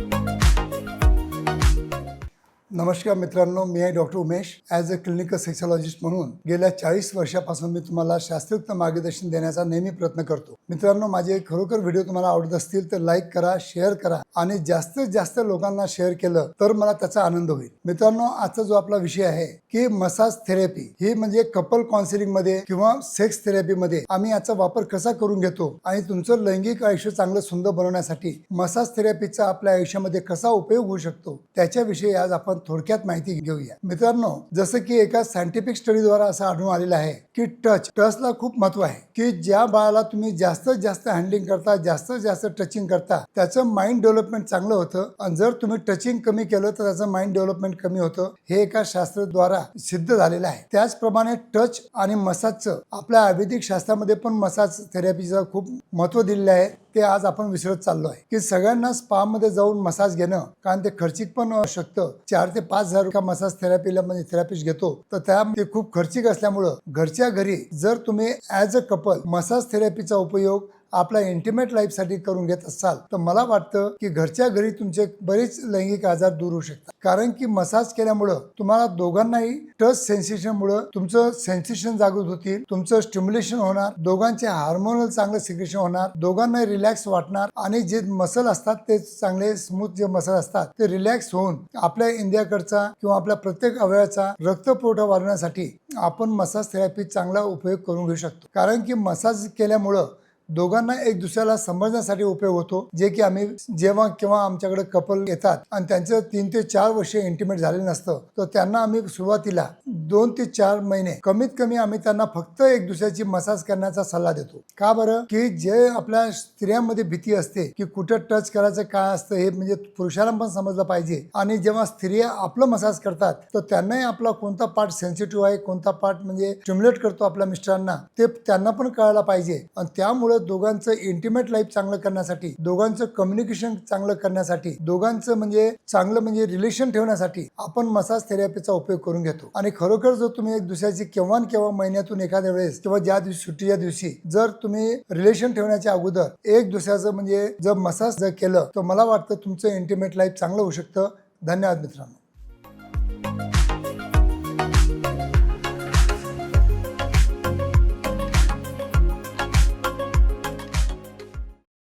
うん。नमस्कार मित्रांनो मी आहे doctor Umesh. As a clinical sexologist म्हणून गेल्या चाळीस वर्षापासून मी तुम्हाला शास्त्रोक्त मार्गदर्शन देण्याचा नेहमी प्रयत्न करतो. मित्रांनो माझे खरोखर व्हिडिओ तुम्हाला आवडत असतील तर लाईक करा शेअर करा आणि जास्तीत जास्त लोकांना शेअर केलं तर मला त्याचा आनंद होईल. मित्रांनो आजचा जो आपला विषय आहे की मसाज थेरपी ही म्हणजे कपल काउन्सिलिंगमध्ये किंवा सेक्स थेरपी मध्ये आम्ही याचा वापर कसा करून घेतो आणि तुमचं लैंगिक आयुष्य चांगलं सुंदर बनवण्यासाठी मसाज थेरपीचा आपल्या आयुष्यामध्ये कसा उपयोग होऊ शकतो त्याच्याविषयी आज आपण थोडक्यात माहिती घेऊया. मित्रांनो जसं की एका सायंटिफिक स्टडीद्वारा असं आढळून आलेलं आहे की टच टचला खूप महत्त्व आहे. की ज्या बाळाला तुम्ही जास्तीत जास्त हँडलिंग करता जास्तीत जास्त टचिंग करता त्याचं माइंड डेव्हलपमेंट चांगलं होतं. आणि जर तुम्ही टचिंग कमी केलं तर त्याचं माइंड डेव्हलपमेंट कमी होतं. हे एका शास्त्राद्वारा सिद्ध झालेलं आहे. त्याचप्रमाणे टच आणि मसाजचं आपल्या आयुर्वेदिक शास्त्रामध्ये पण मसाज थेरपीचं खूप महत्त्व दिलेलं आहे. ते आज आपण विसरत चाललो आहे. की सगळ्यांना स्पा मध्ये जाऊन मसाज घेणं कारण ते खर्चिक पण शकतं. चार ते पाच हजार का मसाज थेरपीला म्हणजे थेरपिस्ट घेतो. तर त्या ते खूप खर्चिक असल्यामुळं घरच्या घरी जर तुम्ही ॲज अ कपल मसाज थेरपीचा उपयोग आपल्या इंटिमेट लाईफसाठी करून घेत असाल तर मला वाटतं की घरच्या घरी तुमचे बरेच लैंगिक आजार दूर होऊ शकतात. कारण की मसाज केल्यामुळं तुम्हाला दोघांनाही टच सेन्सेशनमुळं तुमचं सेन्सेशन जागृत होतील तुमचं स्टिम्युलेशन होणार दोघांचे हार्मोनल चांगलं सिक्रेशन होणार दोघांना रिलॅक्स वाटणार आणि जे मसल असतात ते चांगले स्मूथ जे मसल असतात ते रिलॅक्स होऊन आपल्या इंडियाकडचा किंवा आपल्या प्रत्येक अवयवाचा रक्तपुरवठा वाढवण्यासाठी आपण मसाज थेरपी चांगला उपयोग करून घेऊ शकतो. कारण की मसाज केल्यामुळं दोघांना एक दुसऱ्याला समजण्यासाठी उपयोग होतो. जे की आम्ही जेव्हा केव्हा आमच्याकडे कपल येतात आणि त्यांचं तीन ते चार वर्ष इंटिमेट झालेलं नसतं तर त्यांना आम्ही सुरुवातीला दोन ते चार महिने कमीत कमी आम्ही त्यांना फक्त एक दुसऱ्याची मसाज करण्याचा सल्ला देतो. का बरं? की जे आपल्या स्त्रियांमध्ये भीती असते की कुठं टच करायचं काय असतं हे म्हणजे पुरुषांना पण समजलं पाहिजे. आणि जेव्हा स्त्रिया आपलं मसाज करतात तर त्यांनाही आपला कोणता पार्ट सेन्सिटिव्ह आहे कोणता पार्ट म्हणजे स्टिम्युलेट करतो आपल्या मिस्टरांना ते त्यांना पण कळायला पाहिजे. आणि त्यामुळे दोघांचं इंटिमेट लाईफ चांगलं करण्यासाठी दोघांचं कम्युनिकेशन चांगलं करण्यासाठी दोघांचं म्हणजे चांगलं म्हणजे रिलेशन ठेवण्यासाठी आपण मसाज थेरपीचा उपयोग करून घेतो. आणि खरोखर जर तुम्ही एक दुसऱ्याची केव्हा केव्हा महिन्यातून एखाद्या वेळेस किंवा ज्या दिवशी सुट्टीच्या दिवशी जर तुम्ही रिलेशन ठेवण्याच्या अगोदर एक दुसऱ्याचं म्हणजे जर मसाज जर केलं तर मला वाटतं तुमचं इंटिमेट लाईफ चांगलं होऊ शकतं. धन्यवाद मित्रांनो.